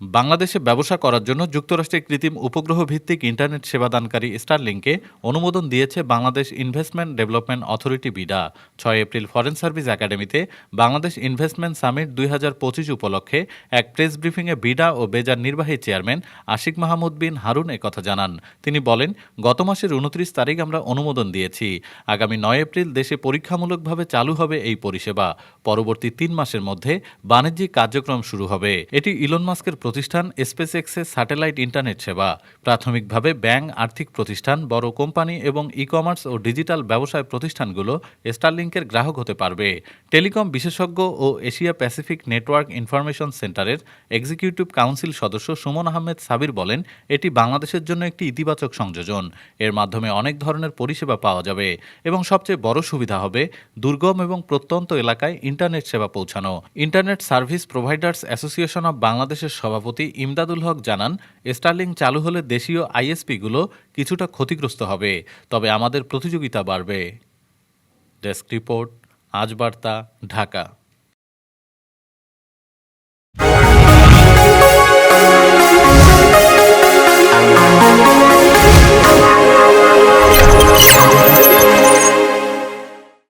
বাংলাদেশে ব্যবসা করার জন্য যুক্তরাষ্ট্রের কৃত্রিম উপগ্রহ ভিত্তিক ইন্টারনেট সেবাদানকারী স্টারলিংকে অনুমোদন দিয়েছে Bangladesh investment development authority BIDA. ছয় এপ্রিল ফরেন সার্ভিস একাডেমিতে বাংলাদেশ ইনভেস্টমেন্ট সামিট দুই হাজার পঁচিশ উপলক্ষে এক প্রেস ব্রিফিংয়ে বিডা ও বেজার নির্বাহী চেয়ারম্যান আশিক মাহমুদ বিন হারুন একথা জানান। তিনি বলেন, গত মাসের উনত্রিশ তারিখ আমরা অনুমোদন দিয়েছি। আগামী নয় এপ্রিল দেশে পরীক্ষামূলকভাবে চালু হবে এই পরিষেবা। পরবর্তী তিন মাসের মধ্যে বাণিজ্যিক কার্যক্রম শুরু হবে। এটি ইলন মাস্কের প্রতিষ্ঠান স্পেস এক্সের স্যাটেলাইট ইন্টারনেট সেবা। প্রাথমিকভাবে ব্যাংক, আর্থিক প্রতিষ্ঠান, বড় কোম্পানি এবং ই কমার্স ও ডিজিটাল ব্যবসায় প্রতিষ্ঠানগুলো স্টারলিংকের গ্রাহক হতে পারবে। টেলিকম বিশেষজ্ঞ ও এশিয়া প্যাসিফিক নেটওয়ার্ক ইনফরমেশন সেন্টারের এক্সিকিউটিভ কাউন্সিল সদস্য সুমন আহমেদ সাবির বলেন, এটি বাংলাদেশের জন্য একটি ইতিবাচক সংযোজন। এর মাধ্যমে অনেক ধরনের পরিষেবা পাওয়া যাবে এবং সবচেয়ে বড় সুবিধা হবে দুর্গম এবং প্রত্যন্ত এলাকায় ইন্টারনেট সেবা পৌঁছানো। Internet service providers association of বাংলাদেশের সভাপতি ইমদাদুল হক জানান, স্টার্লিং চালু হলে দেশীয় আইএসপিগুলো কিছুটা ক্ষতিগ্রস্ত হবে, তবে আমাদের প্রতিযোগিতা বাড়বে। ডেস্ক রিপোর্ট, আজ বার্তা, ঢাকা।